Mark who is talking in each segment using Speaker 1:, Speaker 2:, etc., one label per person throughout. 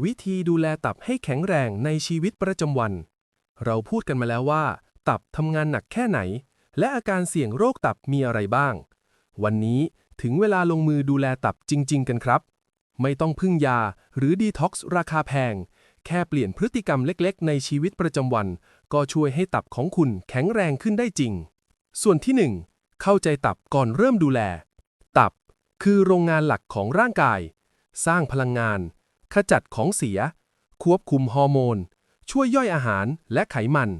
Speaker 1: วิธีดูแลตับให้แข็งแรงในชีวิตประจำวัน เราพูดกันมาแล้วว่า ตับทำงานหนักแค่ไหน และอาการเสี่ยงโรคตับมีอะไรบ้าง วันนี้ถึงเวลาลงมือดูแลตับจริง ๆ กันครับ ไม่ต้องพึ่งยาหรือดีท็อกซ์ราคาแพง แค่เปลี่ยนพฤติกรรมเล็ก ๆ ในชีวิตประจำวัน ก็ช่วยให้ตับของคุณแข็งแรงขึ้นได้จริง ส่วนที่ 1 เข้าใจตับก่อนเริ่มดูแล ตับ คือโรงงานหลักของร่างกาย สร้างพลังงาน ขจัดของเสีย ควบคุมฮอร์โมน ช่วยย่อยอาหารและไขมัน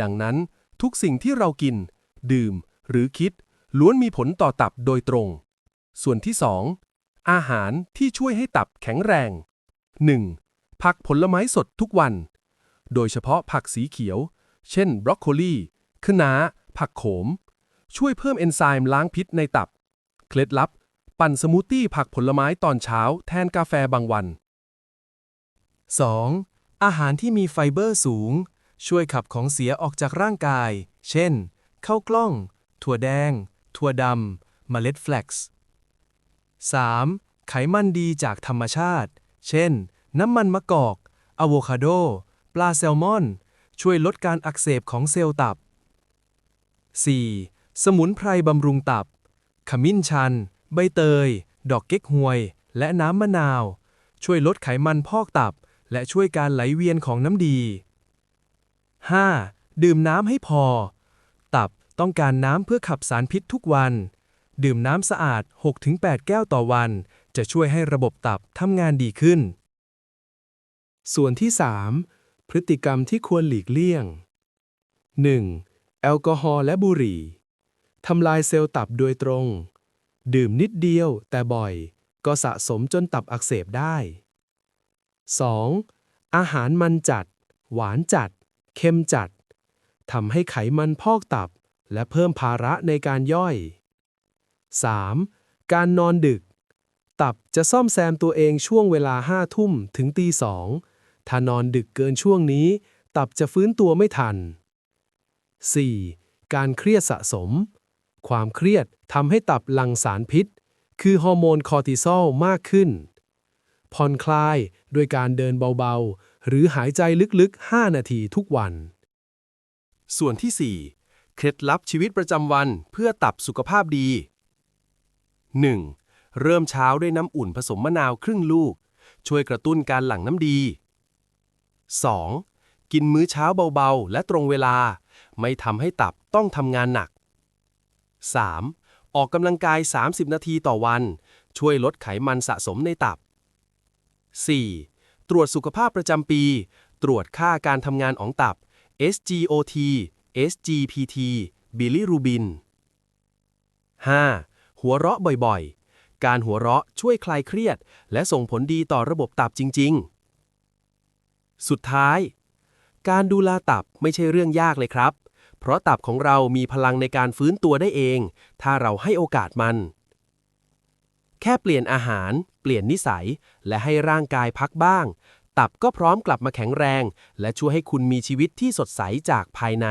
Speaker 1: ดังนั้นทุกสิ่งที่เรากิน ดื่ม หรือคิด ล้วนมีผลต่อตับโดยตรง ส่วนที่ 2 อาหารที่ช่วยให้ตับแข็งแรง 1. ผักผลไม้สดทุกวัน โดยเฉพาะผักสีเขียว เช่น บรอกโคลีคะน้า ผักโขม ช่วยเพิ่มเอนไซม์ล้างพิษในตับ เคล็ดลับ ปั่นสมูทตี้ผักผลไม้ตอนเช้าแทนกาแฟบางวัน
Speaker 2: 2. อาหารที่มีไฟเบอร์สูง ช่วยขับของเสียออกจากร่างกาย เช่น ข้าวกล้อง ถั่วแดง ถั่วดำเมล็ดแฟลกซ์ 3. ไขมันดีจากธรรมชาติ เช่น น้ำมันมะกอกอะโวคาโด ปลาแซลมอน ช่วยลดการอักเสบของเซลล์ตับ 4. สมุนไพรบำรุงตับ ขมิ้นชัน ใบเตย ดอกเก๊กฮวย และน้ำมะนาว ช่วยลดไขมันพอกตับ และช่วยการไหลเวียนของน้ำดี 5. ดื่มน้ำให้พอ ตับต้องการน้ำเพื่อขับสารพิษทุกวัน ดื่มน้ำสะอาด 6-8 แก้วต่อวัน จะช่วยให้ระบบตับทำงานดีขึ้น ส่วนที่ 3 พฤติกรรมที่ควรหลีกเลี่ยง 1. แอลกอฮอล์และบุหรี่ทำลายเซลล์ตับโดยตรง ดื่มนิดเดียวแต่บ่อย ก็สะสมจนตับอักเสบได้ 2. อาหารมันจัด หวานจัด เค็มจัดทำให้ไขมันพอกตับ และเพิ่มภาระในการย่อย 3. การนอนดึก ตับจะซ่อมแซมตัวเองช่วงเวลาห้าทุ่มถึงตีสองถ้านอนดึกเกินช่วงนี้ ตับจะฟื้นตัวไม่ทัน 4. การเครียดสะสม ความเครียดทำให้ตับหลั่งสารพิษ คือฮอร์โมนคอร์ติซอลมากขึ้น ผ่อนคลายด้วยการเดินเบาๆ หรือหายใจลึกๆ 5 นาทีทุกวัน
Speaker 1: ส่วนที่ 4 เคล็ดลับชีวิตประจำวันเพื่อตับสุขภาพดี 1. เริ่มเช้าด้วยน้ำอุ่นผสมมะนาวครึ่งลูก ช่วยกระตุ้นการหลั่งน้ำดี 2. กินมื้อเช้าเบาๆ และตรงเวลา ไม่ทำให้ตับต้องทำงานหนัก 3. ออกกำลังกาย 30 นาทีต่อวัน ช่วยลดไขมันสะสมในตับ 4. ตรวจสุขภาพประจำปี ตรวจค่าการทำงานของตับ SGOT SGPT บิลิรูบิน 5. หัวเราะบ่อยๆ การหัวเราะช่วยคลายเครียด และส่งผลดีต่อระบบตับจริง ๆ สุดท้าย การดูแลตับไม่ใช่เรื่องยากเลยครับ เพราะตับของเรามีพลังในการฟื้นตัวได้เอง ถ้าเราให้โอกาสมัน แค่เปลี่ยนอาหาร เปลี่ยนนิสัย และให้ร่างกายพักบ้าง ตับก็พร้อมกลับมาแข็งแรง และช่วยให้คุณมีชีวิตที่สดใสจากภายใน